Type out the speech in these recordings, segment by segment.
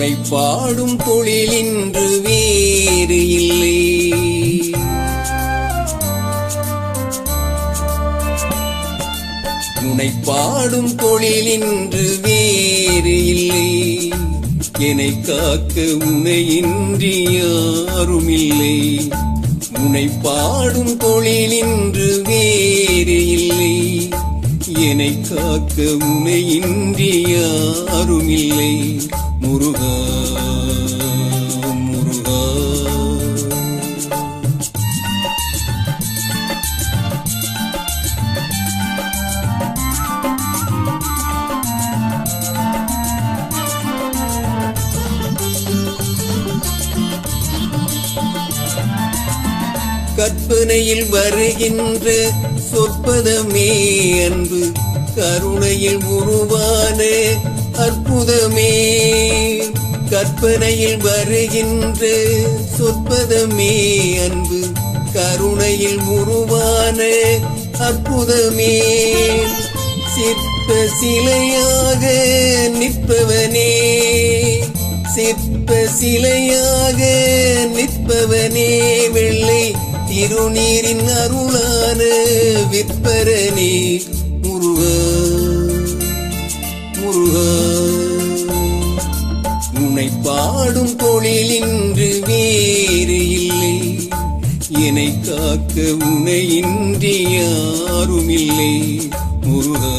உன்னை பாடும் தொழிலின்று வேறு இல்லை. உன்னை பாடும் தொழிலின்று வேறு இல்லை. என்னை காக்க உனையின்றி யாரும் இல்லை உன்னை பாடும் தொழிலின்று வேறு இல்லை. என்னை காக்க உனை யாரும் முருகா முருகா. கற்பனையில் வருகின்ற சொற்பதமே அன்பு. கருணையில் உருவான அற்புதமே. கற்பனையில் வருகின்ற சொற்பதமே அன்பு. கருணையில் உருவான அற்புதமே. சிற்ப சிலையாக நிற்பவனே. சிற்ப சிலையாக நிற்பவனே. வெள்ளை திருநீரின் அருளான விற்பரனே முருகா முருகா. உன்னை பாடும் தொழிலின்று வேறு இல்லை. என்னை காக்க உனையின்றி யாரும் இல்லை முருகா.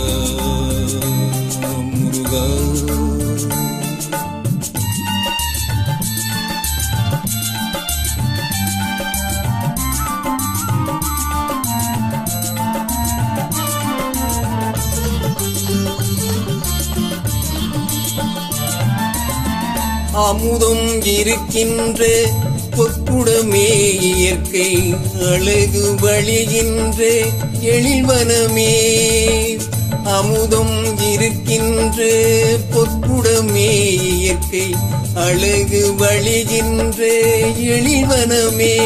அமுதம் இருக்கின்ற பொற்குடமே இயற்கை அழகு வழிகின்ற எழில்வனமே அமுதம் இருக்கின்ற பொற்குடமே இயற்கை அழகு வழிகின்ற எழில்வனமே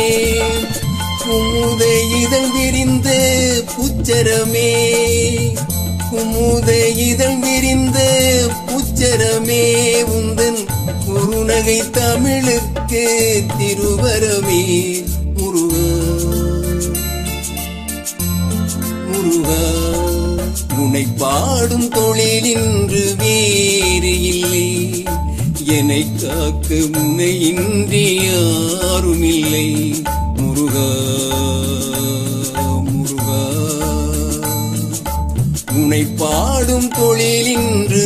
குமுத இதழ் விரிந்த புச்சரமே. குமுத இதழ் விரிந்த புச்சரமே. உந்தன் தமிழுக்கே தமிழுக்கு திருவரமே. முருகா முருகா உன்னை பாடும் தொழிலின்று வேறு இல்லை. என்னை காக்க உன்னையின்றி யாரும் இல்லை முருகா முருகா உனை பாடும் தொழிலின்று